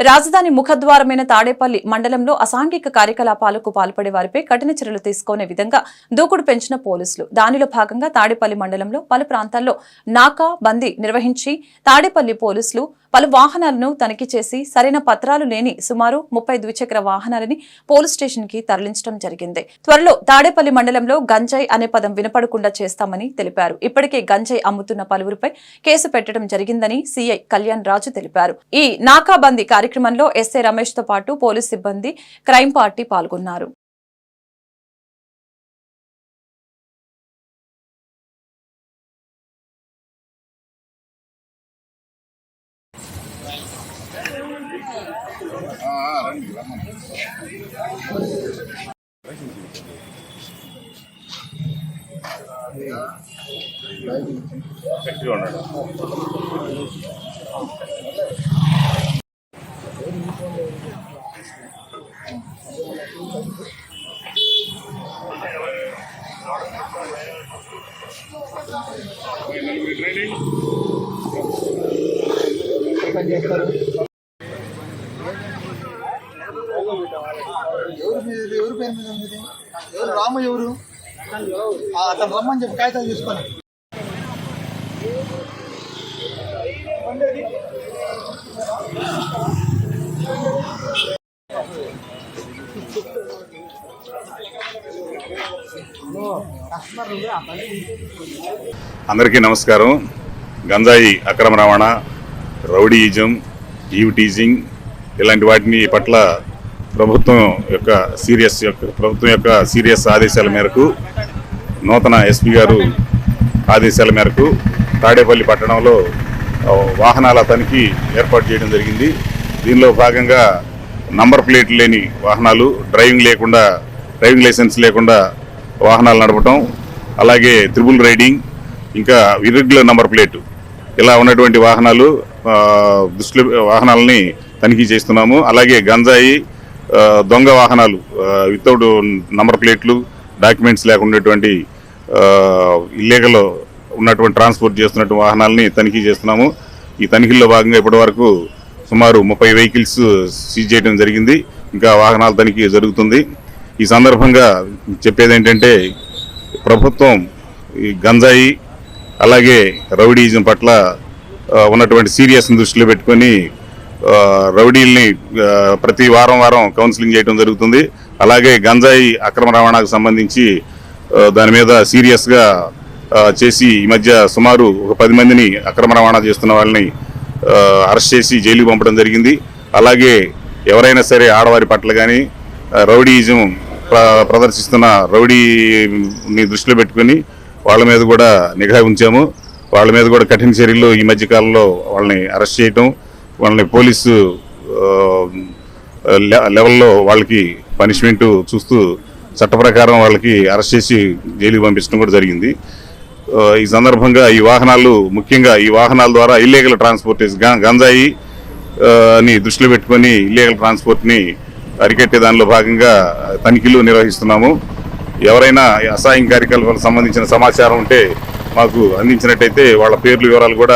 రాజధాని ముఖద్వారమైన తాడేపల్లి మండలంలో అసాంఘిక కార్యకలాపాలకు పాల్పడే వారిపై కఠిన చర్యలు తీసుకునే విధంగా దూకుడు పెంచిన పోలీసులు. దానిలో భాగంగా తాడేపల్లి మండలంలో పలు ప్రాంతాల్లో నాకా బందీ నిర్వహించి తాడేపల్లి పోలీసులు పలు వాహనాలను తనిఖీ చేసి సరైన పత్రాలు లేని సుమారు ముప్పై ద్విచక్ర వాహనాలని పోలీస్ స్టేషన్కి తరలించడం జరిగింది. త్వరలో తాడేపల్లి మండలంలో గంజాయి అనే పదం వినపడకుండా చేస్తామని తెలిపారు. ఇప్పటికే గంజాయి అమ్ముతున్న పలువురిపై కేసు పెట్టడం జరిగిందని సీఐ కళ్యాణ్ రాజు తెలిపారు. ఈ నాకాబందీ కార్యక్రమంలో ఎస్ఐ రమేష్తో పాటు పోలీస్ సిబ్బంది క్రైమ్ పార్టీ పాల్గొన్నారు. గట్టిగా ఉన్నాడు ఎవరు మీద ఇది? ఎవరి పేరు మీద ఉంది? ఎవరు? రాము ఎవరు? అతను రమ్మని చెప్పి కాగితాలు తీసుకొని. అందరికీ నమస్కారం. గంజాయి అక్రమ రవాణా రౌడీయిజం ఈవ్ టీజింగ్ ఇలాంటి వాటిని పట్ల ప్రభుత్వం యొక్క సీరియస్ యొక్క ప్రభుత్వం యొక్క సీరియస్ ఆదేశాల మేరకు నూతన ఎస్పీ గారు ఆదేశాల మేరకు తాడేపల్లి పట్టణంలో వాహనాల తనిఖీ ఏర్పాటు చేయడం జరిగింది. దీనిలో భాగంగా నంబర్ ప్లేట్ లేని వాహనాలు డ్రైవింగ్ లేకుండా డ్రైవింగ్ లైసెన్స్ లేకుండా వాహనాలు నడపటం అలాగే త్రిబుల్ రైడింగ్ ఇంకా ఇర్రెగ్యులర్ నంబర్ ప్లేటు ఇలా ఉన్నటువంటి వాహనాలు ఆ, వాహనాలని తనిఖీ చేస్తున్నాము. అలాగే గంజాయి దొంగ వాహనాలు వితౌట్ నంబర్ ప్లేట్లు డాక్యుమెంట్స్ లేకుండాటువంటి ఇల్లీగల్ ఉన్నటువంటి ట్రాన్స్పోర్ట్ చేస్తున్నటువంటి వాహనాలని తనిఖీ చేస్తున్నాము. ఈ తనిఖీల్లో భాగంగా ఇప్పటివరకు సుమారు ముప్పై వెహికల్స్ సీజ్ చేయడం జరిగింది. ఇంకా వాహనాల తనిఖీ జరుగుతుంది. ఈ సందర్భంగా చెప్పేది ఏంటంటే ప్రభుత్వం ఈ గంజాయి అలాగే రౌడీజం పట్ల ఉన్నటువంటి సీరియస్ని దృష్టిలో పెట్టుకొని రౌడీల్ని ప్రతి వారం వారం కౌన్సిలింగ్ చేయడం జరుగుతుంది. అలాగే గంజాయి అక్రమ రవాణాకు సంబంధించి దాని మీద సీరియస్గా చేసి ఈ మధ్య సుమారు ఒక పది మందిని అక్రమ రవాణా చేస్తున్న వాళ్ళని అరెస్ట్ చేసి జైలుకి పంపడం జరిగింది. అలాగే ఎవరైనా సరే ఆడవారి పట్ల కానీ రౌడీయిజం ప్ర- ప్రదర్శిస్తున్న రౌడీని దృష్టిలో పెట్టుకొని వాళ్ళ మీద కూడా నిఘా ఉంచాము. వాళ్ళ మీద కూడా కఠిన చర్యలు ఈ మధ్య కాలంలో వాళ్ళని అరెస్ట్ చేయటం వాళ్ళని పోలీసు లె- లెవెల్లో వాళ్ళకి పనిష్మెంట్ చూస్తూ చట్ట ప్రకారం వాళ్ళకి అరెస్ట్ చేసి జైలుకి పంపించడం కూడా జరిగింది. ఈ సందర్భంగా ఈ వాహనాలు ముఖ్యంగా ఈ వాహనాల ద్వారా ఇల్లీగల్ ట్రాన్స్పోర్ట్ గంజాయి ని దృష్టిలో పెట్టుకొని ఇల్లీగల్ ట్రాన్స్పోర్ట్ని అరికట్టే దానిలో భాగంగా తనిఖీలు నిర్వహిస్తున్నాము. ఎవరైనా అసహాయం కార్యకలాపాలకు సంబంధించిన సమాచారం ఉంటే మాకు అందించినట్టయితే వాళ్ళ పేర్లు వివరాలు కూడా